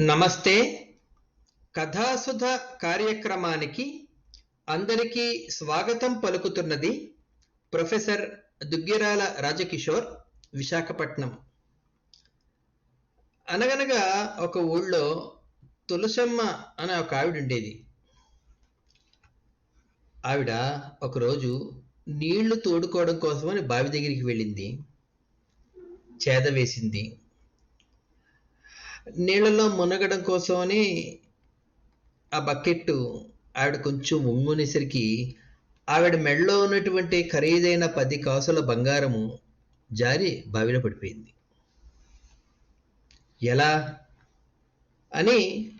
నమస్తే. కథాసుధ కార్యక్రమానికి అందరికీ స్వాగతం పలుకుతున్నది ప్రొఫెసర్ దుగ్గిరాల రాజకిషోర్ విశాఖపట్నం. అనగనగా ఒక ఊళ్ళో తులసమ్మ అనే ఒక ఆవిడ ఉండేది. ఆవిడ ఒకరోజు నీళ్ళు తోడుకోవడం కోసమని బావి దగ్గరికి వెళ్ళింది. చేద వేసింది. నీళ్ళలో మునగడం కోసమని ఆ బకెట్ ఆవిడ కొంచెం వంగునేసరికి ఆవిడ మెడలో ఉన్నటువంటి ఖరీదైన పది కాసుల బంగారము జారి బావిలో పడిపోయింది. ఎలా? అని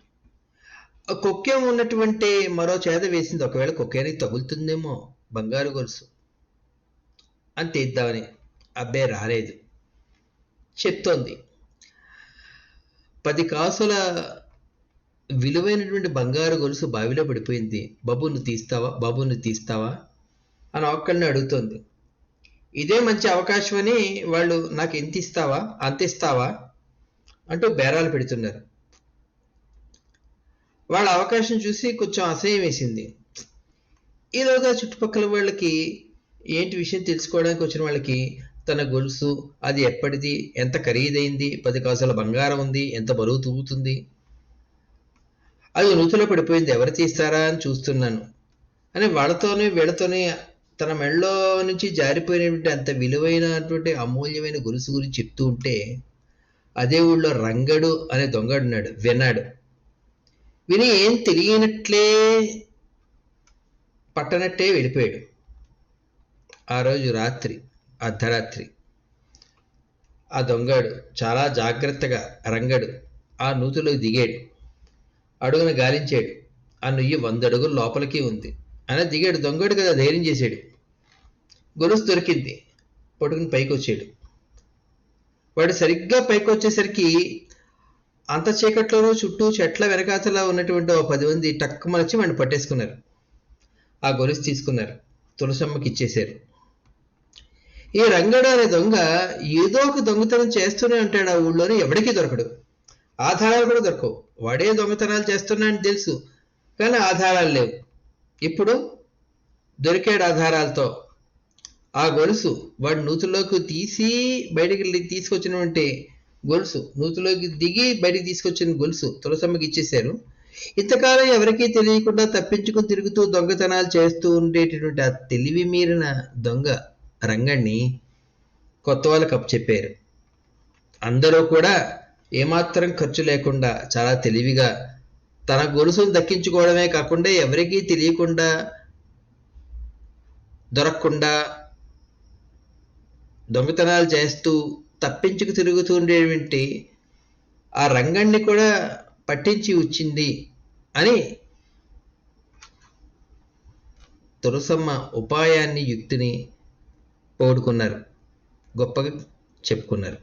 ఆ ఉన్నటువంటి మరో చేత వేసింది. ఒకవేళ కుక్కేనికి తగులుతుందేమో బంగారు గొలుసు. అని తీద్దామని అబ్బే రాలేదు. చెప్తోంది. పది కాసుల విలువైనటువంటి బంగారు గొలుసు బావిలో పడిపోయింది. బాబు నువ్వు తీస్తావా? బాబు నువ్వు తీస్తావా? అని ఒక్కళ్ళని అడుగుతోంది. ఇదే మంచి అవకాశం అని వాళ్ళు నాకు ఎంత ఇస్తావా? అంత ఇస్తావా? అంటూ బేరాలు పెడుతున్నారు. వాళ్ళ అవకాశం చూసి కొంచెం అసహ్యం వేసింది. ఈలోగా చుట్టుపక్కల వాళ్ళకి ఏంటి విషయం తెలుసుకోవడానికి వచ్చిన వాళ్ళకి తన గొలుసు అది ఎప్పటిది? ఎంత ఖరీదైంది? పది కాసుల బంగారం ఉంది. ఎంత బరువు తూగుతుంది? అది నూతులో పడిపోయింది. ఎవరు తీస్తారా అని చూస్తున్నాను. అని వాళ్ళతోనే వీళ్ళతోనే తన మెళ్ళలో నుంచి జారిపోయినటువంటి అంత విలువైనటువంటి అమూల్యమైన గొలుసు గురించి చెప్తూ ఉంటే అదే ఊళ్ళో రంగడు అనే దొంగడున్నాడు విన్నాడు. విని ఏం తెలియనట్లే పట్టనట్టే వెళ్ళిపోయాడు. ఆ రోజు రాత్రి అర్ధరాత్రి. ఆ దొంగడు చాలా జాగ్రత్తగా రంగడు. ఆ నూతిలో దిగాడు. అడుగున గాలించాడు. ఆ నుయ్యి వంద అడుగులు లోపలికి ఉంది. అని దిగాడు దొంగడు కదా ధైర్యం చేశాడు గొలుసు దొరికింది. పడుకుని పైకి వచ్చాడు వాడు సరిగ్గా పైకి వచ్చేసరికి అంత చీకట్లోనూ చుట్టూ చెట్ల వెనకాతలా ఉన్నటువంటి ఓ పది మంది టక్కుమనొచ్చి వాడిని పట్టేసుకున్నారు. ఆ గొలుసు తీసుకున్నారు. తులసమ్మకి ఇచ్చేశారు. ఈ రంగడు అనే దొంగ ఏదో ఒక దొంగతనం చేస్తూనే ఉంటాడు ఆ ఊళ్ళోనే ఎవడికి దొరకడు. ఆధారాలు కూడా దొరకవు. వాడే దొంగతనాలు చేస్తున్నాడని తెలుసు కానీ ఆధారాలు లేవు. ఇప్పుడు దొరికాడు ఆధారాలతో. ఆ గొలుసు వాడు నూతులోకి తీసి బయటికి తీసుకొచ్చినటువంటి గొలుసు నూతులోకి దిగి బయటికి తీసుకొచ్చిన గొలుసు తులసమ్మకి ఇచ్చేశారు. ఇంతకాలం ఎవరికీ తెలియకుండా తప్పించుకుని తిరుగుతూ దొంగతనాలు చేస్తూ ఉండేటటువంటి ఆ తెలివి మీరిన దొంగ రంగణ్ణి కొత్త వాళ్ళకి చెప్పారు. అందరూ కూడా ఏమాత్రం ఖర్చు లేకుండా చాలా తెలివిగా తన గొలుసును దక్కించుకోవడమే కాకుండా ఎవరికీ తెలియకుండా దొరకకుండా దొంగతనాలు చేస్తూ తప్పించుకు తిరుగుతూ ఉండేటువంటి ఆ రంగాన్ని కూడా పట్టించి వచ్చింది అని తులసమ్మ ఉపాయాన్ని యుక్తిని ఓడుకున్నారు గొప్పగా చెప్పుకున్నారు.